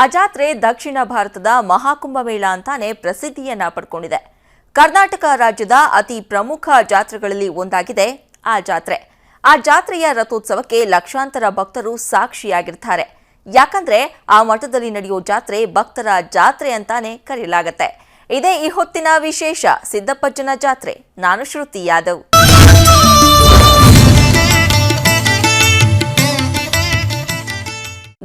ಆ ಜಾತ್ರೆ ದಕ್ಷಿಣ ಭಾರತದ ಮಹಾಕುಂಭ ಮೇಳ ಅಂತಾನೆ ಪ್ರಸಿದ್ಧಿಯನ್ನ ಪಡ್ಕೊಂಡಿದೆ. ಕರ್ನಾಟಕ ರಾಜ್ಯದ ಅತಿ ಪ್ರಮುಖ ಜಾತ್ರೆಗಳಲ್ಲಿ ಒಂದಾಗಿದೆ ಆ ಜಾತ್ರೆ. ಆ ಜಾತ್ರೆಯ ರಥೋತ್ಸವಕ್ಕೆ ಲಕ್ಷಾಂತರ ಭಕ್ತರು ಸಾಕ್ಷಿಯಾಗಿರ್ತಾರೆ. ಯಾಕಂದ್ರೆ ಆ ಮಠದಲ್ಲಿ ನಡೆಯೋ ಜಾತ್ರೆ ಭಕ್ತರ ಜಾತ್ರೆ ಅಂತಾನೆ ಕರೆಯಲಾಗತ್ತೆ. ಇದೇ ಈ ಹೊತ್ತಿನ ವಿಶೇಷ ಸಿದ್ದಪ್ಪಜ್ಜನ ಜಾತ್ರೆ. ನಾನು ಶ್ರುತಿ ಯಾದವ್.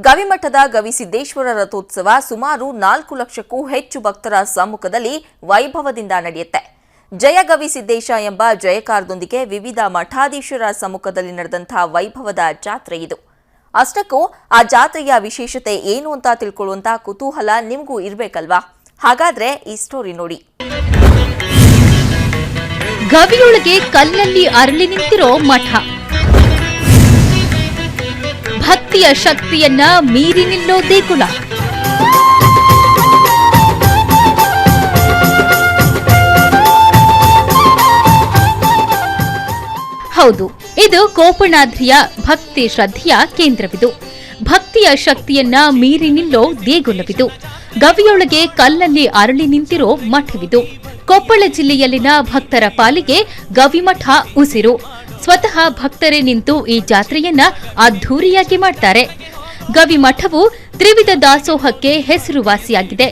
ಗವಿಮಠದ ಗವಿಸಿದ್ದೇಶ್ವರ ರಥೋತ್ಸವ ಸುಮಾರು ನಾಲ್ಕು ಲಕ್ಷಕ್ಕೂ ಹೆಚ್ಚು ಭಕ್ತರ ಸಮ್ಮುಖದಲ್ಲಿ ವೈಭವದಿಂದ ನಡೆಯುತ್ತೆ. ಜಯ ಗವಿಸಿದ್ದೇಶ ಎಂಬ ಜಯಕಾರದೊಂದಿಗೆ ವಿವಿಧ ಮಠಾಧೀಶರ ಸಮ್ಮುಖದಲ್ಲಿ ನಡೆದಂತಹ ವೈಭವದ ಜಾತ್ರೆ ಇದು. ಅಷ್ಟಕ್ಕೂ ಆ ಜಾತ್ರೆಯ ವಿಶೇಷತೆ ಏನು ಅಂತ ತಿಳ್ಕೊಳ್ಳುವಂತ ಕುತೂಹಲ ನಿಮಗೂ ಇರಬೇಕಲ್ವಾ? ಹಾಗಾದ್ರೆ ಈ ಸ್ಟೋರಿ ನೋಡಿ. ಗವಿಯೊಳಗೆ ಕಲ್ಲಲ್ಲಿ ಅರಳಿ ನಿಂತಿರೋ ಮಠ. ಭಕ್ತಿಯ ಶಕ್ತಿಯನ್ನ ಮೀರಿ ನಿಲ್ಲೋ ದೇಗುಲ ಹೌದು, ಇದು ಕೋಪಣಾದ್ರಿಯ ಭಕ್ತಿ ಶ್ರದ್ಧೆಯ ಕೇಂದ್ರವಿದು. ಭಕ್ತಿಯ ಶಕ್ತಿಯನ್ನ ಮೀರಿ ನಿಲ್ಲೋ ದೇಗುಲವಿದು. ಗವಿಯೊಳಗೆ ಕಲ್ಲಲ್ಲಿ ಅರಳಿ ನಿಂತಿರೋ ಮಠವಿದು. ಕೊಪ್ಪಳ ಜಿಲ್ಲೆಯಲ್ಲಿನ ಭಕ್ತರ ಪಾಲಿಗೆ ಗವಿಮಠ ಉಸಿರು. ಸ್ವತಃ ಭಕ್ತರೇ ನಿಂತು ಈ ಜಾತ್ರೆಯನ್ನ ಅದ್ಧೂರಿಯಾಗಿ ಮಾಡ್ತಾರೆ. ಗವಿ ಮಠವು ತ್ರಿವಿಧ ದಾಸೋಹಕ್ಕೆ ಹೆಸರುವಾಸಿಯಾಗಿದೆ.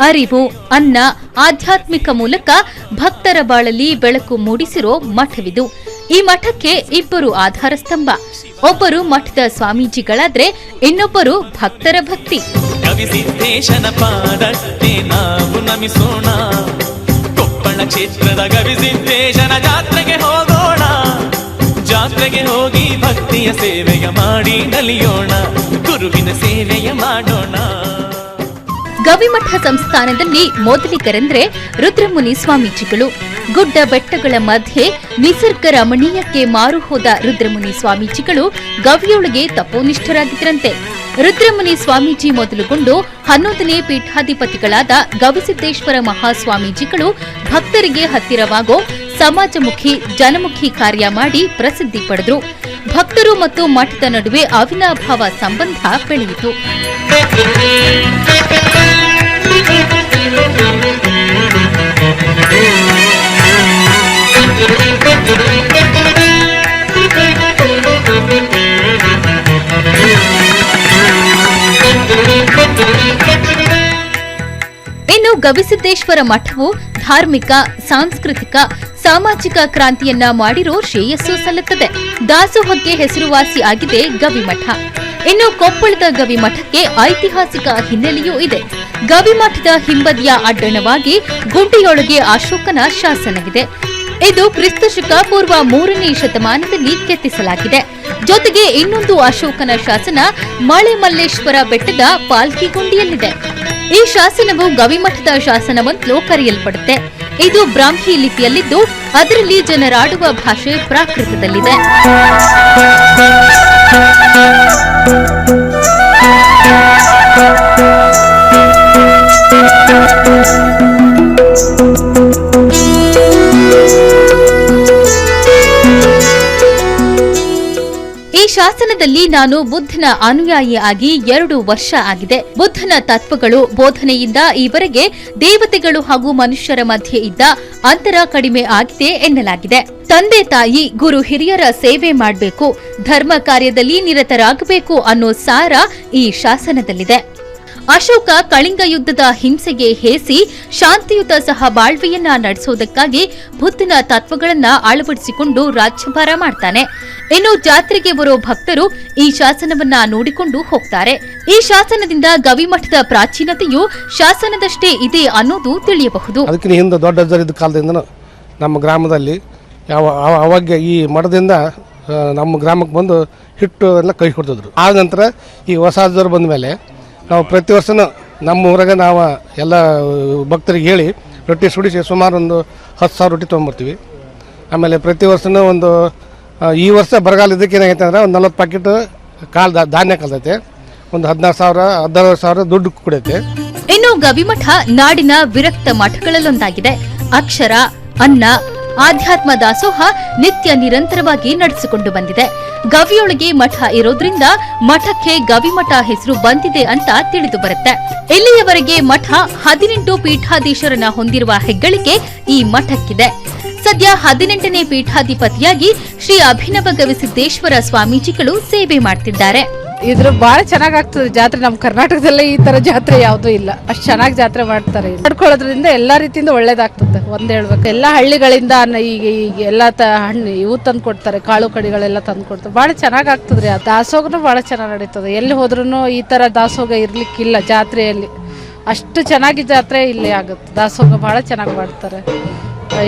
ಅರಿವು, ಅನ್ನ, ಆಧ್ಯಾತ್ಮಿಕ ಮೂಲಕ ಭಕ್ತರ ಬಾಳಲ್ಲಿ ಬೆಳಕು ಮೂಡಿಸಿರೋ ಮಠವಿದು. ಈ ಮಠಕ್ಕೆ ಇಬ್ಬರು ಆಧಾರ ಸ್ತಂಭ ಒಬ್ಬರು ಮಠದ ಸ್ವಾಮೀಜಿಗಳಾದ್ರೆ ಇನ್ನೊಬ್ಬರು ಭಕ್ತರ ಭಕ್ತಿ. ಗವಿಸಿದ್ದೇಶನ ಪಾದಕ್ಕೆ ನಾವು ನಮಿಸೋಣ. ಕೊಪ್ಪಳ ಕ್ಷೇತ್ರದ ಗವಿಸಿದ್ದೇಶನ ಜಾತ್ರೆ ಜಾತ್ರೆಗೆ ಹೋಗಿ ಭಕ್ತಿಯ ಸೇವೆಯ ಮಾಡಿ ನಲಿಯೋಣ, ಗುರುವಿನ ಸೇವೆಯ ಮಾಡೋಣ. ಗವಿಮಠ ಸಂಸ್ಥಾನದಲ್ಲಿ ಮೊದಲಿಗರೆಂದ್ರೆ ರುದ್ರಮುನಿ ಸ್ವಾಮೀಜಿಗಳು. ಗುಡ್ಡ ಬೆಟ್ಟಗಳ ಮಧ್ಯೆ ನಿಸರ್ಗ ರಮಣೀಯಕ್ಕೆ ಮಾರು ಹೋದ ರುದ್ರಮುನಿ ಸ್ವಾಮೀಜಿಗಳು ಗವಿಯೊಳಗೆ ತಪೋನಿಷ್ಠರಾಗಿದ್ದರಂತೆ ರುದ್ರಮುನಿ ಸ್ವಾಮೀಜಿ ಮೊದಲುಗೊಂಡು ಹನ್ನೊಂದನೇ ಪೀಠಾಧಿಪತಿಗಳಾದ ಗವಿಸಿದ್ದೇಶ್ವರ ಮಹಾಸ್ವಾಮೀಜಿಗಳು ಭಕ್ತರಿಗೆ ಹತ್ತಿರವಾಗೋ ಸಮಾಜಮುಖಿ, ಜನಮುಖಿ ಕಾರ್ಯ ಮಾಡಿ ಪ್ರಸಿದ್ಧಿ ಪಡೆದರು. ಭಕ್ತರು ಮತ್ತು ಮಠದ ನಡುವೆ ಅವಿನಾಭಾವ ಸಂಬಂಧ ಬೆಳೆಯಿತು. ಇನ್ನು ಗವಿಸಿದ್ದೇಶ್ವರ ಮಠವು ಧಾರ್ಮಿಕ, ಸಾಂಸ್ಕೃತಿಕ ಸಾಮಾಜಿಕ ಕ್ರಾಂತಿಯನ್ನ ಮಾಡಿರೋ ಶ್ರೇಯಸ್ಸು ಸಲ್ಲುತ್ತದೆ. ದಾಸೋಹಕ್ಕೆ ಹೆಸರುವಾಸಿ ಆಗಿದೆ ಗವಿಮಠ. ಇನ್ನು ಕೊಪ್ಪಳದ ಗವಿಮಠಕ್ಕೆ ಐತಿಹಾಸಿಕ ಹಿನ್ನೆಲೆಯೂ ಇದೆ. ಗವಿಮಠದ ಹಿಂಬದಿಯ ಅಡ್ಡಣವಾಗಿ ಗುಂಡಿಯೊಳಗೆ ಅಶೋಕನ ಶಾಸನವಿದೆ. ಇದು ಕ್ರಿಸ್ತಶಕ ಪೂರ್ವ ಮೂರನೇ ಶತಮಾನದಲ್ಲಿ ಕೆತ್ತಿಸಲಾಗಿದೆ. ಜೊತೆಗೆ ಇನ್ನೊಂದು ಅಶೋಕನ ಶಾಸನ ಮಳೆ ಮಲ್ಲೇಶ್ವರ ಬೆಟ್ಟದ ಪಾಲ್ಕಿ ಗುಂಡಿಯಲ್ಲಿದೆ ಈ ಶಾಸನವು ಗವಿಮಠದ ಶಾಸನವಂತಲೂ ಕರೆಯಲ್ಪಡುತ್ತೆ. ಇದು ಬ್ರಾಹ್ಮಿ ಲಿಪಿಯಲ್ಲಿದ್ದು ಅದರಲ್ಲಿ ಜನರಾಡುವ ಭಾಷೆ ಪ್ರಾಕೃತದಲ್ಲಿದೆ. ಶಾಸನದಲ್ಲಿ ನಾನು ಬುದ್ಧನ ಅನುಯಾಯಿ ಆಗಿ ಎರಡು ವರ್ಷ ಆಗಿದೆ. ಬುದ್ಧನ ತತ್ವಗಳು ಬೋಧನೆಯಿಂದ ಈವರೆಗೆ ದೇವತೆಗಳು ಹಾಗೂ ಮನುಷ್ಯರ ಮಧ್ಯೆ ಇದ್ದ ಅಂತರ ಕಡಿಮೆ ಆಗಿದೆ ಎನ್ನಲಾಗಿದೆ. ತಂದೆ ತಾಯಿ, ಗುರು ಹಿರಿಯರ ಸೇವೆ ಮಾಡಬೇಕು, ಧರ್ಮ ಕಾರ್ಯದಲ್ಲಿ ನಿರತರಾಗಬೇಕು ಅನ್ನೋ ಸಾರ ಈ ಶಾಸನದಲ್ಲಿದೆ. ಅಶೋಕ ಕಳಿಂಗ ಯುದ್ಧದ ಹಿಂಸೆಗೆ ಹೇಸಿ ಶಾಂತಿಯುತ ಸಹ ಬಾಳ್ವೆಯನ್ನ ನಡೆಸುವುದಕ್ಕಾಗಿ ಬುದ್ಧನ ತತ್ವಗಳನ್ನ ಅಳವಡಿಸಿಕೊಂಡು ರಾಜ್ಯಭಾರ ಮಾಡ್ತಾನೆ. ಇನ್ನು ಜಾತ್ರೆಗೆ ಬರೋ ಭಕ್ತರು ಈ ಶಾಸನವನ್ನ ನೋಡಿಕೊಂಡು ಹೋಗ್ತಾರೆ. ಈ ಶಾಸನದಿಂದ ಗವಿಮಠದ ಪ್ರಾಚೀನತೆಯು ಶಾಸನದಷ್ಟೇ ಇದೆ ಅನ್ನೋದು ತಿಳಿಯಬಹುದು. ಅದಕ್ಕಿಂತ ಹಿಂದೆ ದೊಡ್ಡ ಕಾಲದಿಂದ ನಮ್ಮ ಗ್ರಾಮದಲ್ಲಿ ಯಾವ ಅವಾಗ ಈ ಮಠದಿಂದ ನಮ್ಮ ಗ್ರಾಮಕ್ಕೆ ಬಂದು ಹಿಟ್ಟು ಎಲ್ಲ ಕೈ ಕೊಡ್ತಿದ್ರು ಆ ನಂತರ ಈ ಹೊಸ ಬಂದ ಮೇಲೆ ನಾವು ಪ್ರತಿ ವರ್ಷನೂ ನಮ್ಮ ಊರಾಗ ನಾವು ಎಲ್ಲ ಭಕ್ತರಿಗೆ ಹೇಳಿ ರೊಟ್ಟಿ ಸುಡಿಸಿ ಸುಮಾರು ಒಂದು ಹತ್ತು ಸಾವಿರ ರೊಟ್ಟಿ ತೊಗೊಂಬರ್ತೀವಿ. ಆಮೇಲೆ ಪ್ರತಿ ವರ್ಷನೂ ಒಂದು ಈ ವರ್ಷ ಬರಗಾಲ ಇದಕ್ಕೆ ಏನಾಗೈತೆ ಅಂದ್ರೆ ಒಂದು ನಲ್ವತ್ತು ಪ್ಯಾಕೆಟ್ ದಾ- ಧಾನ್ಯ ಕಲ್ತೈತೆ ಒಂದು ಹದಿನಾರು ಸಾವಿರ ಹದಿನಾರು ಸಾವಿರ ದುಡ್ಡು ಕುಡಿಯುತ್ತೆ ಇನ್ನು ಗವಿಮಠ ನಾಡಿನ ವಿರಕ್ತ ಮಠಗಳಲ್ಲೊಂದಾಗಿದೆ. ಅಕ್ಷರ, ಅನ್ನ, ಆಧ್ಯಾತ್ಮ ದಾಸೋಹ ನಿತ್ಯ ನಿರಂತರವಾಗಿ ನಡೆಸಿಕೊಂಡು ಬಂದಿದೆ. ಗವಿಯೊಳಗೆ ಮಠ ಇರೋದ್ರಿಂದ ಮಠಕ್ಕೆ ಗವಿಮಠ ಹೆಸರು ಬಂದಿದೆ ಅಂತ ತಿಳಿದು ಬರುತ್ತೆ. ಇಲ್ಲಿಯವರೆಗೆ ಮಠ ಹದಿನೆಂಟು ಪೀಠಾಧೀಶರನ್ನ ಹೊಂದಿರುವ ಹೆಗ್ಗಳಿಕೆ ಈ ಮಠಕ್ಕಿದೆ. ಸದ್ಯ ಹದಿನೆಂಟನೇ ಪೀಠಾಧಿಪತಿಯಾಗಿ ಶ್ರೀ ಅಭಿನವ ಗವಿಸಿದ್ದೇಶ್ವರ ಸ್ವಾಮೀಜಿಗಳು ಸೇವೆ ಮಾಡ್ತಿದ್ದಾರೆ. ಇದ್ರ ಬಹಳ ಚೆನ್ನಾಗ್ ಆಗ್ತದೆ ಜಾತ್ರೆ. ನಮ್ಮ ಕರ್ನಾಟಕದಲ್ಲೇ ಈ ತರ ಜಾತ್ರೆ ಯಾವ್ದೂ ಇಲ್ಲ. ಅಷ್ಟ್ ಚೆನ್ನಾಗಿ ಜಾತ್ರೆ ಮಾಡ್ತಾರೆ. ಮಾಡ್ಕೊಳ್ಳೋದ್ರಿಂದ ಎಲ್ಲಾ ರೀತಿಯಿಂದ ಒಳ್ಳೇದಾಗ್ತದೆ. ಒಂದ್ ಹೇಳ್ಬೇಕು. ಎಲ್ಲಾ ಹಳ್ಳಿಗಳಿಂದ ಈಗ ಈಗ ಎಲ್ಲಾ ತ ಹಣ್ಣು, ಇವು ತಂದು ಕೊಡ್ತಾರೆ. ಕಾಳು ಕಡಿಗಳೆಲ್ಲ ತಂದು ಕೊಡ್ತಾರೆ. ಬಹಳ ಚೆನ್ನಾಗ್ ಆಗ್ತದ್ರಿ ಆ ದಾಸೋಗನು ಬಹಳ ಚೆನ್ನಾಗಿ ನಡೀತದೆ. ಎಲ್ಲಿ ಹೋದ್ರೂ ಈ ತರ ದಾಸೋಗ ಇರ್ಲಿಕ್ಕಿಲ್ಲ ಜಾತ್ರೆಯಲ್ಲಿ. ಅಷ್ಟು ಚೆನ್ನಾಗಿ ಜಾತ್ರೆ ಇಲ್ಲಿ ಆಗುತ್ತೆ. ದಾಸೋಗ ಬಹಳ ಚೆನ್ನಾಗಿ ಮಾಡ್ತಾರೆ.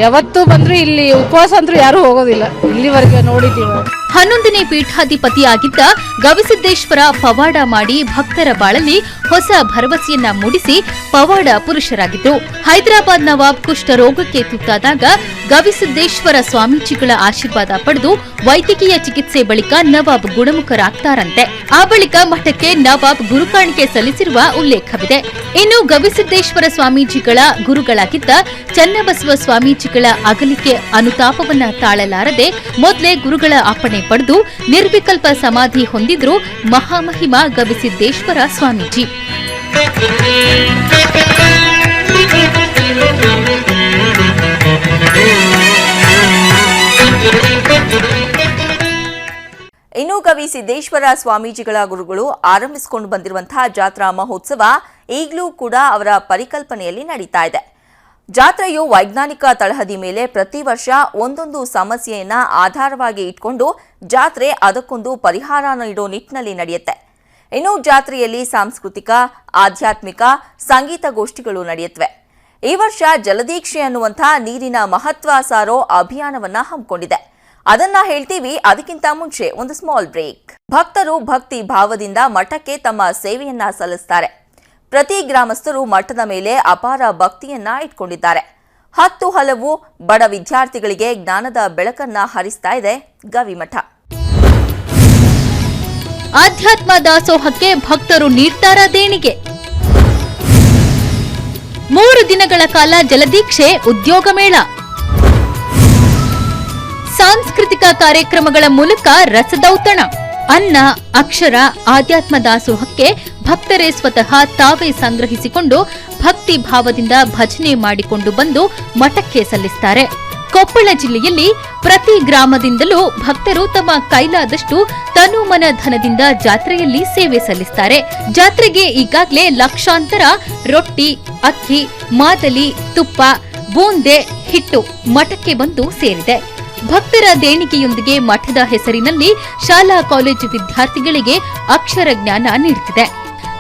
ಯಾವತ್ತು ಬಂದ್ರು ಇಲ್ಲಿ ಉಪವಾಸ ಅಂದ್ರೂ ಯಾರು ಹೋಗೋದಿಲ್ಲ. ಇಲ್ಲಿವರೆಗೆ ನೋಡಿದೀವಿ ಹನ್ನೊಂದನೇ ಪೀಠಾಧಿಪತಿಯಾಗಿದ್ದ ಗವಿಸಿದ್ದೇಶ್ವರ ಪವಾಡ ಮಾಡಿ ಭಕ್ತರ ಬಾಳಲ್ಲಿ ಹೊಸ ಭರವಸೆಯನ್ನ ಮೂಡಿಸಿ ಪವಾಡ ಪುರುಷರಾಗಿದ್ದರು ಹೈದರಾಬಾದ್ ನವಾಬ್ ಕುಷ್ಠ ರೋಗಕ್ಕೆ ತುತ್ತಾದಾಗ ಗವಿಸಿದ್ದೇಶ್ವರ ಸ್ವಾಮೀಜಿಗಳ ಆಶೀರ್ವಾದ ಪಡೆದು ವೈದ್ಯಕೀಯ ಚಿಕಿತ್ಸೆ ಬಳಿಕ ನವಾಬ್ ಗುಣಮುಖರಾಗ್ತಾರಂತೆ. ಆ ಬಳಿಕ ಮಠಕ್ಕೆ ನವಾಬ್ ಗುರುಕಾಣಿಕೆ ಸಲ್ಲಿಸಿರುವ ಉಲ್ಲೇಖವಿದೆ. ಇನ್ನು ಗವಿಸಿದ್ದೇಶ್ವರ ಸ್ವಾಮೀಜಿಗಳ ಗುರುಗಳಾಗಿದ್ದ ಚನ್ನಬಸವ ಸ್ವಾಮೀಜಿಗಳ ಅಗಲಿಕೆ ಅನುತಾಪವನ್ನ ತಾಳಲಾರದೆ ಮೊದಲೇ ಗುರುಗಳ ಅಪ್ಪಣೆ ಪಡೆದು ನಿರ್ವಿಕಲ್ಪ ಸಮಾಧಿ ಹೊಂದಿದ್ರು ಮಹಾಮಹಿಮ ಗವಿಸಿದ್ದೇಶ್ವರ ಸ್ವಾಮೀಜಿ. ಇನ್ನು ಕವಿ ಸಿದ್ದೇಶ್ವರ ಸ್ವಾಮೀಜಿಗಳ ಗುರುಗಳು ಆರಂಭಿಸಿಕೊಂಡು ಬಂದಿರುವಂತಹ ಜಾತ್ರಾ ಮಹೋತ್ಸವ ಈಗಲೂ ಕೂಡ ಅವರ ಪರಿಕಲ್ಪನೆಯಲ್ಲಿ ನಡೀತಾ ಇದೆ. ಜಾತ್ರೆಯು ವೈಜ್ಞಾನಿಕ ತಳಹದಿ ಮೇಲೆ ಪ್ರತಿ ವರ್ಷ ಒಂದೊಂದು ಸಮಸ್ಯೆಯನ್ನ ಆಧಾರವಾಗಿ ಇಟ್ಕೊಂಡು ಜಾತ್ರೆ ಅದಕ್ಕೊಂದು ಪರಿಹಾರ ನೀಡೋ ನಿಟ್ಟಿನಲ್ಲಿ ನಡೆಯುತ್ತೆ. ಇನ್ನು ಜಾತ್ರೆಯಲ್ಲಿ ಸಾಂಸ್ಕೃತಿಕ, ಆಧ್ಯಾತ್ಮಿಕ, ಸಂಗೀತ ಗೋಷ್ಠಿಗಳು ನಡೆಯುತ್ತವೆ. ಈ ವರ್ಷ ಜಲದೀಕ್ಷೆ ಅನ್ನುವಂಥ ನೀರಿನ ಮಹತ್ವ ಸಾರೋ ಅಭಿಯಾನವನ್ನ ಹಮ್ಮಿಕೊಂಡಿದೆ. ಅದನ್ನ ಹೇಳ್ತೀವಿ ಅದಕ್ಕಿಂತ ಮುಂಚೆ ಒಂದು ಸ್ಮಾಲ್ ಬ್ರೇಕ್ ಭಕ್ತರು ಭಕ್ತಿ ಭಾವದಿಂದ ಮಠಕ್ಕೆ ತಮ್ಮ ಸೇವೆಯನ್ನ ಸಲ್ಲಿಸ್ತಾರೆ. ಪ್ರತಿ ಗ್ರಾಮಸ್ಥರು ಮಠದ ಮೇಲೆ ಅಪಾರ ಭಕ್ತಿಯನ್ನ ಇಟ್ಕೊಂಡಿದ್ದಾರೆ. ಹತ್ತು ಹಲವು ಬಡ ವಿದ್ಯಾರ್ಥಿಗಳಿಗೆ ಜ್ಞಾನದ ಬೆಳಕನ್ನ ಹರಿಸ್ತಾ ಇದೆ ಗವಿಮಠ ಆಧ್ಯಾತ್ಮ ದಾಸೋಹಕ್ಕೆ ಭಕ್ತರು ನೀಡ್ತಾರ ದೇಣಿಗೆ. ಮೂರು ದಿನಗಳ ಕಾಲ ಜಲದೀಕ್ಷೆ, ಉದ್ಯೋಗ ಮೇಳ. ಸಾಂಸ್ಕೃತಿಕ ಕಾರ್ಯಕ್ರಮಗಳ ಮೂಲಕ ರಸದೌತಣ. ಅನ್ನ, ಅಕ್ಷರ, ಆಧ್ಯಾತ್ಮ ದಾಸೋಹಕ್ಕೆ ಭಕ್ತರೇ ಸ್ವತಃ ತಾವೇ ಸಂಗ್ರಹಿಸಿಕೊಂಡು ಭಕ್ತಿ ಭಾವದಿಂದ ಭಜನೆ ಮಾಡಿಕೊಂಡು ಬಂದು ಮಠಕ್ಕೆ ಸಲ್ಲಿಸುತ್ತಾರೆ ಕೊಪ್ಪಳ ಜಿಲ್ಲೆಯಲ್ಲಿ ಪ್ರತಿ ಗ್ರಾಮದಿಂದಲೂ ಭಕ್ತರು ತಮ್ಮ ಕೈಲಾದಷ್ಟು ತನು ಮನ ಧನದಿಂದ ಜಾತ್ರೆಯಲ್ಲಿ ಸೇವೆ ಸಲ್ಲಿಸುತ್ತಾರೆ ಜಾತ್ರೆಗೆ ಈಗಾಗಲೇ ಲಕ್ಷಾಂತರ ರೊಟ್ಟಿ, ಅಕ್ಕಿ, ಮಾದಲಿ, ತುಪ್ಪ, ಬೂಂದೆ, ಹಿಟ್ಟು ಮಠಕ್ಕೆ ಬಂದು ಸೇರಿದೆ. ಭಕ್ತರ ದೇಣಿಗೆಯೊಂದಿಗೆ ಮಠದ ಹೆಸರಿನಲ್ಲಿ ಶಾಲಾ ಕಾಲೇಜು ವಿದ್ಯಾರ್ಥಿಗಳಿಗೆ ಅಕ್ಷರ ಜ್ಞಾನ ನೀಡುತ್ತಿದೆ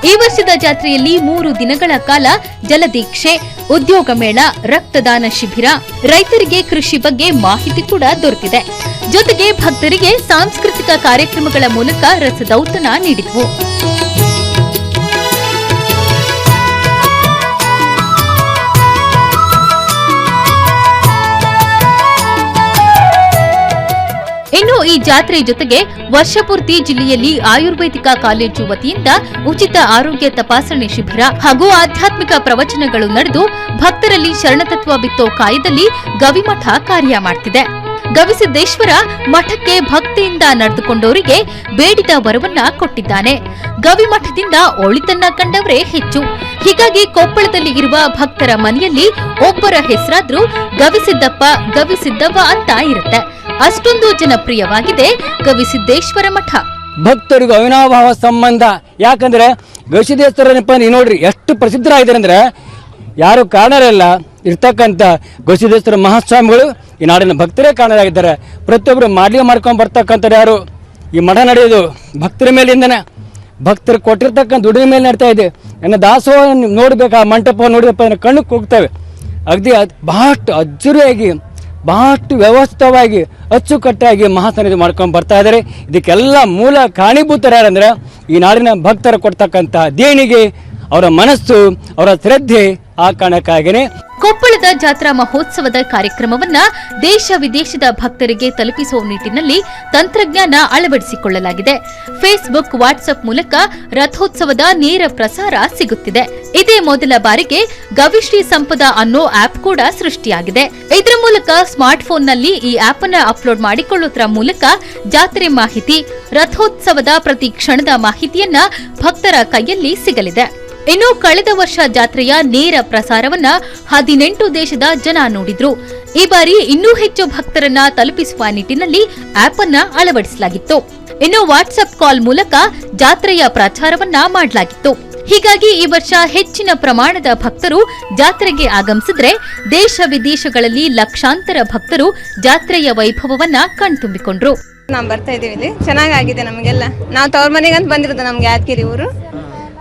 ಈ ವರ್ಷದ ಜಾತ್ರೆಯಲ್ಲಿ ಮೂರು ದಿನಗಳ ಕಾಲ ಜಲದೀಕ್ಷೆ, ಉದ್ಯೋಗ ಮೇಳ, ರಕ್ತದಾನ ಶಿಬಿರ. ರೈತರಿಗೆ ಕೃಷಿ ಬಗ್ಗೆ ಮಾಹಿತಿ ಕೂಡ ದೊರೆತಿದೆ ಜೊತೆಗೆ ಭಕ್ತರಿಗೆ ಸಾಂಸ್ಕೃತಿಕ ಕಾರ್ಯಕ್ರಮಗಳ ಮೂಲಕ ರಸದೌತಣ ನೀಡಿದ್ವು. ಜಾತ್ರೆ ಜೊತೆಗೆ ವರ್ಷಪೂರ್ತಿ ಜಿಲ್ಲೆಯಲ್ಲಿ ಆಯುರ್ವೇದಿಕ ಕಾಲೇಜು ವತಿಯಿಂದ ಉಚಿತ ಆರೋಗ್ಯ ತಪಾಸಣೆ ಶಿಬಿರ ಹಾಗೂ ಆಧ್ಯಾತ್ಮಿಕ ಪ್ರವಚನಗಳು ನಡೆದು ಭಕ್ತರಲ್ಲಿ ಶರಣತತ್ವ ಬಿತ್ತೋ ಕಾಯದಲ್ಲಿ ಗವಿಮಠ ಕಾರ್ಯ ಮಾಡ್ತಿದೆ. ಗವಿಸಿದ್ದೇಶ್ವರ ಮಠಕ್ಕೆ ಭಕ್ತಿಯಿಂದ ನಡೆದುಕೊಂಡವರಿಗೆ ಬೇಡಿದ ವರವನ್ನ ಕೊಟ್ಟಿದ್ದಾನೆ. ಗವಿಮಠದಿಂದ ಒಳಿತನ್ನ ಕಂಡವರೇ ಹೆಚ್ಚು. ಹೀಗಾಗಿ ಕೊಪ್ಪಳದಲ್ಲಿ ಇರುವ ಭಕ್ತರ ಮನೆಯಲ್ಲಿ ಒಬ್ಬರ ಹೆಸರಾದ್ರೂ ಗವಿಸಿದ್ದಪ್ಪ ಗವಿಸಿದ್ದವ್ವ ಅಂತ ಇರುತ್ತೆ. ಅಷ್ಟೊಂದು ಜನಪ್ರಿಯವಾಗಿದೆ ಗವಿಸಿದ್ದೇಶ್ವರ ಮಠ. ಭಕ್ತರಿಗೂ ಅವಿನಾಭಾವ ಸಂಬಂಧ. ಯಾಕಂದ್ರೆ ಗವಿಸಿದ್ದೇಶ್ವರನಪ್ಪ ನೀವು ನೋಡ್ರಿ, ಎಷ್ಟು ಪ್ರಸಿದ್ಧರಾಗಿದ್ದಾರೆ ಅಂದ್ರೆ ಯಾರು ಕಾರಣರಲ್ಲ ಇರ್ತಕ್ಕಂಥ ಗವಿಸಿದ್ದೇಶ್ವರ ಮಹಾಸ್ವಾಮಿಗಳು ಈ ನಾಡಿನ ಭಕ್ತರೇ ಕಾರಣರಾಗಿದ್ದಾರೆ ಪ್ರತಿಯೊಬ್ಬರು ಮಾಡ್ಲಿ ಮಾಡ್ಕೊಂಡು ಬರ್ತಕ್ಕಂಥವ್ರು ಯಾರು? ಈ ಮಠ ನಡೆಯೋದು ಭಕ್ತರ ಮೇಲಿಂದನೇ. ಭಕ್ತರು ಕೊಟ್ಟಿರ್ತಕ್ಕಂಥ ದುಡಿಮೆ ಮೇಲೆ ನಡ್ತಾ ಇದೆ. ನನ್ನ ದಾಸೋಹ ನೋಡ್ಬೇಕು, ಆ ಮಂಟಪ ನೋಡಿದಪ್ಪ ಕಣ್ಣಕ್ಕೆ ಹೋಗ್ತವೆ ಅಗದಿ ಬಹಳಷ್ಟು ಅಜ್ಜುರಿಯಾಗಿ ಬಹಳಷ್ಟು ವ್ಯವಸ್ಥಿತವಾಗಿ, ಅಚ್ಚುಕಟ್ಟಾಗಿ ಮಹಾಸನ್ನಿಧಿ ಮಾಡ್ಕೊಂಡು ಬರ್ತಾ ಇದ್ದಾರೆ ಇದಕ್ಕೆಲ್ಲ ಮೂಲ ಕಾರಣೀಭೂತರು ಯಾರಂದ್ರೆ, ಈ ನಾಡಿನ ಭಕ್ತರು ಕೊಡ್ತಕ್ಕಂತಹ ದೇಣಿಗೆ ಅವರ ಮನಸ್ಸು, ಅವರ ಶ್ರದ್ಧೆ ಆ ಕಾರಣಕ್ಕಾಗಿಯೇ ಕೊಪ್ಪಳದ ಜಾತ್ರಾ ಮಹೋತ್ಸವದ ಕಾರ್ಯಕ್ರಮವನ್ನ ದೇಶ ವಿದೇಶದ ಭಕ್ತರಿಗೆ ತಲುಪಿಸುವ ನಿಟ್ಟಿನಲ್ಲಿ ತಂತ್ರಜ್ಞಾನ ಅಳವಡಿಸಿಕೊಳ್ಳಲಾಗಿದೆ. ಫೇಸ್ಬುಕ್ ವಾಟ್ಸ್ಆಪ್ ಮೂಲಕ ರಥೋತ್ಸವದ ನೇರ ಪ್ರಸಾರ ಸಿಗುತ್ತಿದೆ. ಇದೇ ಮೊದಲ ಬಾರಿಗೆ ಗವಿಶ್ರೀ ಸಂಪದ ಅನ್ನೋ ಆಪ್ ಕೂಡ ಸೃಷ್ಟಿಯಾಗಿದೆ. ಇದರ ಮೂಲಕ ಸ್ಮಾರ್ಟ್ಫೋನ್ನಲ್ಲಿ ಈ ಆಪ್ ಅನ್ನು ಅಪ್ಲೋಡ್ ಮಾಡಿಕೊಳ್ಳುವುದರ ಮೂಲಕ ಜಾತ್ರೆ ಮಾಹಿತಿ, ರಥೋತ್ಸವದ ಪ್ರತಿ ಕ್ಷಣದ ಮಾಹಿತಿಯನ್ನ ಭಕ್ತರ ಕೈಯಲ್ಲಿ ಸಿಗಲಿದೆ. ಇನ್ನು ಕಳೆದ ವರ್ಷ ಜಾತ್ರೆಯ ನೇರ ಪ್ರಸಾರವನ್ನ ಹದಿನೆಂಟು ದೇಶದ ಜನ ನೋಡಿದ್ರು. ಈ ಬಾರಿ ಇನ್ನೂ ಹೆಚ್ಚು ಭಕ್ತರನ್ನ ತಲುಪಿಸುವ ನಿಟ್ಟಿನಲ್ಲಿ ಆಪ್ ಅನ್ನ ಅಳವಡಿಸಲಾಗಿತ್ತು. ಇನ್ನು ವಾಟ್ಸ್ಆಪ್ ಕಾಲ್ ಮೂಲಕ ಜಾತ್ರೆಯ ಪ್ರಚಾರವನ್ನ ಮಾಡಲಾಗಿತ್ತು. ಹೀಗಾಗಿ ಈ ವರ್ಷ ಹೆಚ್ಚಿನ ಪ್ರಮಾಣದ ಭಕ್ತರು ಜಾತ್ರೆಗೆ ಆಗಮಿಸಿದ್ರೆ ದೇಶ ವಿದೇಶಗಳಲ್ಲಿ ಲಕ್ಷಾಂತರ ಭಕ್ತರು ಜಾತ್ರೆಯ ವೈಭವವನ್ನ ಕಣ್ತುಂಬಿಕೊಂಡ್ರು. ನಾವು ಬರ್ತಾ ಇದೀವಿ ಇಲ್ಲಿ. ಚೆನ್ನಾಗಾಗಿದೆ ನಮಗೆಲ್ಲ. ನಾವು ತವ್ರ ಮನೆಗಂತ ಬಂದಿರೋದು ನಮ್ಗೆ ಯಾದಗಿರಿ ಊರು.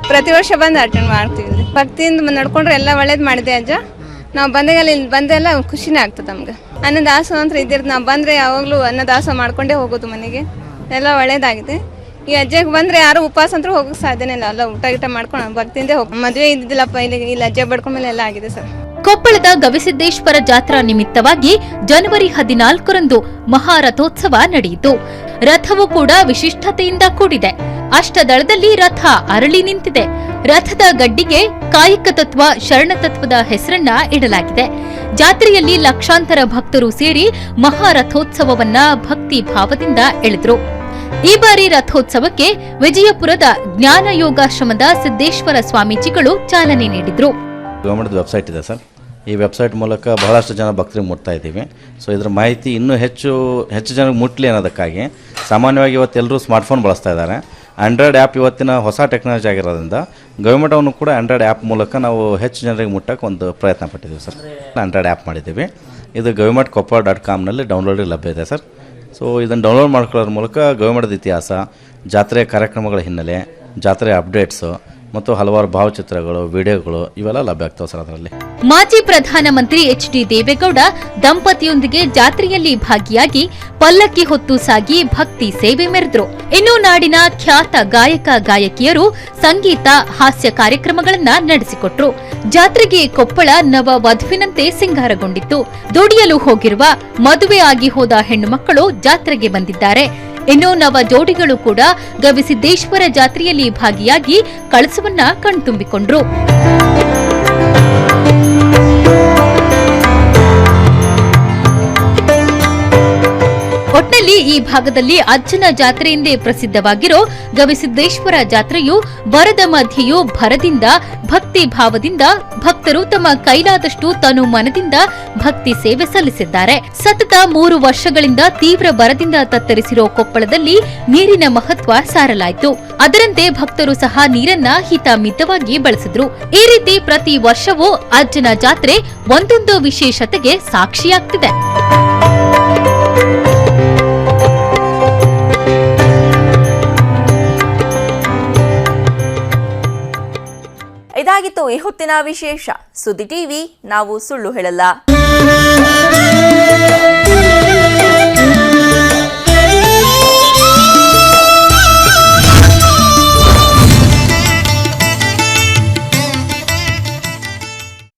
ಪ್ರತಿ ವರ್ಷ ಬಂದು ಅಟೆಂಡ್ ಮಾಡ್ತೀವಿ. ಭಕ್ತಿಯಿಂದ ನಡ್ಕೊಂಡ್ರೆ ಎಲ್ಲ ಒಳ್ಳೇದು ಮಾಡಿದೆ ಅಜ್ಜ. ನಾವು ಬಂದಾಗೆಲ್ಲ ಇಲ್ಲಿ ಬಂದೆಲ್ಲ ಖುಷಿನೇ ಆಗ್ತದೆ ನಮ್ಗೆ. ಅನ್ನದಾಸೋಹ ಅಂತ ಇದ್ದಿರ್ದು. ನಾವು ಬಂದರೆ ಯಾವಾಗಲೂ ಅನ್ನದಾಸೋಹ ಮಾಡ್ಕೊಂಡೇ ಹೋಗೋದು ಮನೆಗೆ. ಎಲ್ಲ ಒಳ್ಳೇದಾಗಿದೆ. ಈ ಅಜ್ಜಗೆ ಬಂದರೆ ಯಾರು ಉಪವಾಸ ಅಂತೂ ಹೋಗೋಕೆ ಸಾಧ್ಯನೇ ಇಲ್ಲ. ಎಲ್ಲ ಊಟ ಗೀಟ ಮಾಡ್ಕೊಂಡು ಭಕ್ತಿಯಿಂದ ಹೋಗಿ ಮದುವೆ ಇದ್ದಿದ್ದಿಲ್ಲಪ್ಪ, ಇಲ್ಲಿ ಇಲ್ಲಿ ಅಜ್ಜ ಬಡ್ಕೊಂಡ್ಮೇಲೆ ಎಲ್ಲ ಆಗಿದೆ ಸರ್. ಕೊಪ್ಪಳದ ಗವಿಸಿದ್ದೇಶ್ವರ ಜಾತ್ರಾ ನಿಮಿತ್ತವಾಗಿ ಜನವರಿ ಹದಿನಾಲ್ಕರಂದು ಮಹಾರಥೋತ್ಸವ ನಡೆಯಿತು. ರಥವು ಕೂಡ ವಿಶಿಷ್ಟತೆಯಿಂದ ಕೂಡಿದೆ. ಅಷ್ಟದಳದಲ್ಲಿ ರಥ ಅರಳಿ ನಿಂತಿದೆ. ರಥದ ಗಡ್ಡಿಗೆ ಕಾಯಕ ತತ್ವ ಶರಣತತ್ವದ ಹೆಸರನ್ನ ಇಡಲಾಗಿದೆ. ಜಾತ್ರೆಯಲ್ಲಿ ಲಕ್ಷಾಂತರ ಭಕ್ತರು ಸೇರಿ ಮಹಾರಥೋತ್ಸವವನ್ನ ಭಕ್ತಿ ಭಾವದಿಂದ ಎಳೆದ್ರು. ಈ ಬಾರಿ ರಥೋತ್ಸವಕ್ಕೆ ವಿಜಯಪುರದ ಜ್ಞಾನ ಯೋಗಾಶ್ರಮದ ಸಿದ್ದೇಶ್ವರ ಸ್ವಾಮೀಜಿಗಳು ಚಾಲನೆ ನೀಡಿದ್ರು. ವೆಬ್ಸೈಟ್ ಇದೆ ಸರ್. ಈ ವೆಬ್ಸೈಟ್ ಮೂಲಕ ಬಹಳಷ್ಟು ಜನ ಭಕ್ತರಿಗೆ ಮುಟ್ತಾ ಇದ್ದೀವಿ. ಸೊ ಇದರ ಮಾಹಿತಿ ಇನ್ನೂ ಹೆಚ್ಚು ಹೆಚ್ಚು ಜನಕ್ಕೆ ಮುಟ್ಲಿ ಅನ್ನೋದಕ್ಕಾಗಿ ಸಾಮಾನ್ಯವಾಗಿ ಇವತ್ತು ಎಲ್ಲರೂ ಸ್ಮಾರ್ಟ್ಫೋನ್ ಬಳಸ್ತಾ ಇದ್ದಾರೆ. ಆ್ಯಂಡ್ರಾಯ್ಡ್ ಆ್ಯಪ್ ಇವತ್ತಿನ ಹೊಸ ಟೆಕ್ನಾಲಜಿ ಆಗಿರೋದ್ರಿಂದ ಗೌರ್ಮೆಂಟ್ ಅವನು ಕೂಡ ಆಂಡ್ರಾಯ್ಡ್ ಆ್ಯಪ್ ಮೂಲಕ ನಾವು ಹೆಚ್ಚು ಜನರಿಗೆ ಮುಟ್ಟಕ್ಕೆ ಒಂದು ಪ್ರಯತ್ನ ಪಟ್ಟಿದ್ದೀವಿ ಸರ್. ಆಂಡ್ರಾಯ್ಡ್ ಆ್ಯಪ್ ಮಾಡಿದ್ದೀವಿ. ಇದು ಗೌರ್ಮೆಂಟ್ ಕೊಪ್ಪ ಡಾಟ್ ಕಾಮ್ನಲ್ಲಿ ಡೌನ್ಲೋಡಿಗೆ ಲಭ್ಯ ಇದೆ ಸರ್. ಸೊ ಇದನ್ನು ಡೌನ್ಲೋಡ್ ಮಾಡ್ಕೊಳ್ಳೋದ್ರ ಮೂಲಕ ಗೌರ್ಮೆಂಟ್ದ ಇತಿಹಾಸ ಜಾತ್ರೆ ಕಾರ್ಯಕ್ರಮಗಳ ಹಿನ್ನೆಲೆ ಜಾತ್ರೆ ಅಪ್ಡೇಟ್ಸು ಮತ್ತು ಹಲವಾರು ಭಾವಚಿತ್ರಗಳು, ವಿಡಿಯೋಗಳು ಇವೆಲ್ಲ ಲಭ್ಯ ಆಗ್ತವೆ ಸರ್ ಅದರಲ್ಲಿ. ಮಾಜಿ ಪ್ರಧಾನಮಂತ್ರಿ ಎಚ್ ಡಿ ದೇವೇಗೌಡ ದಂಪತಿಯೊಂದಿಗೆ ಜಾತ್ರೆಯಲ್ಲಿ ಭಾಗಿಯಾಗಿ ಪಲ್ಲಕ್ಕಿ ಹೊತ್ತು ಸಾಗಿ ಭಕ್ತಿ ಸೇವೆ ಮೆರೆದ್ರು. ಇನ್ನು ನಾಡಿನ ಖ್ಯಾತ ಗಾಯಕ, ಗಾಯಕಿಯರು ಸಂಗೀತ, ಹಾಸ್ಯ ಕಾರ್ಯಕ್ರಮಗಳನ್ನ ನಡೆಸಿಕೊಟ್ರು. ಜಾತ್ರೆಗೆ ಕೊಪ್ಪಳ ನವ ವಧುವಿನಂತೆ ಸಿಂಗಾರಗೊಂಡಿತ್ತು. ದುಡಿಯಲು ಹೋಗಿರುವ ಮದುವೆ ಆಗಿ ಹೋದ ಹೆಣ್ಣು ಮಕ್ಕಳು ಜಾತ್ರೆಗೆ ಬಂದಿದ್ದಾರೆ. ಇನ್ನು ನವ ಜೋಡಿಗಳು ಕೂಡ ಗವಿಸಿದ್ದೇಶ್ವರ ಜಾತ್ರೆಯಲ್ಲಿ ಭಾಗಿಯಾಗಿ ಕಳಸವನ್ನ ಕಣ್ತುಂಬಿಕೊಂಡ್ರು. ಒಟ್ನಲ್ಲಿ ಈ ಭಾಗದಲ್ಲಿ ಅಜ್ಜನ ಜಾತ್ರೆಯಿಂದೇ ಪ್ರಸಿದ್ಧವಾಗಿರೋ ಗವಿಸಿದ್ದೇಶ್ವರ ಜಾತ್ರೆಯು ಬರದ ಮಧ್ಯೆಯೂ ಭರದಿಂದ ಭಕ್ತಿ ಭಾವದಿಂದ ಭಕ್ತರು ತಮ್ಮ ಕೈಲಾದಷ್ಟು ತನು ಮನದಿಂದ ಭಕ್ತಿ ಸೇವೆ ಸಲ್ಲಿಸಿದ್ದಾರೆ. ಸತತ ಮೂರು ವರ್ಷಗಳಿಂದ ತೀವ್ರ ಬರದಿಂದ ತತ್ತರಿಸಿರೋ ಕೊಪ್ಪಳದಲ್ಲಿ ನೀರಿನ ಮಹತ್ವ ಸಾರಲಾಯಿತು. ಅದರಂತೆ ಭಕ್ತರು ಸಹ ನೀರನ್ನ ಹಿತ ಮಿತವಾಗಿ ಬಳಸಿದ್ರು. ಈ ರೀತಿ ಪ್ರತಿ ವರ್ಷವೂ ಅಜ್ಜನ ಜಾತ್ರೆ ಒಂದೊಂದು ವಿಶೇಷತೆಗೆ ಸಾಕ್ಷಿಯಾಗ್ತಿದೆ. ಈ ಹೊತ್ತಿನ ವಿಶೇಷ. ಸುದ್ದಿ ಟಿವಿ ನಾವು ಸುಳ್ಳು ಹೇಳಲ್ಲ.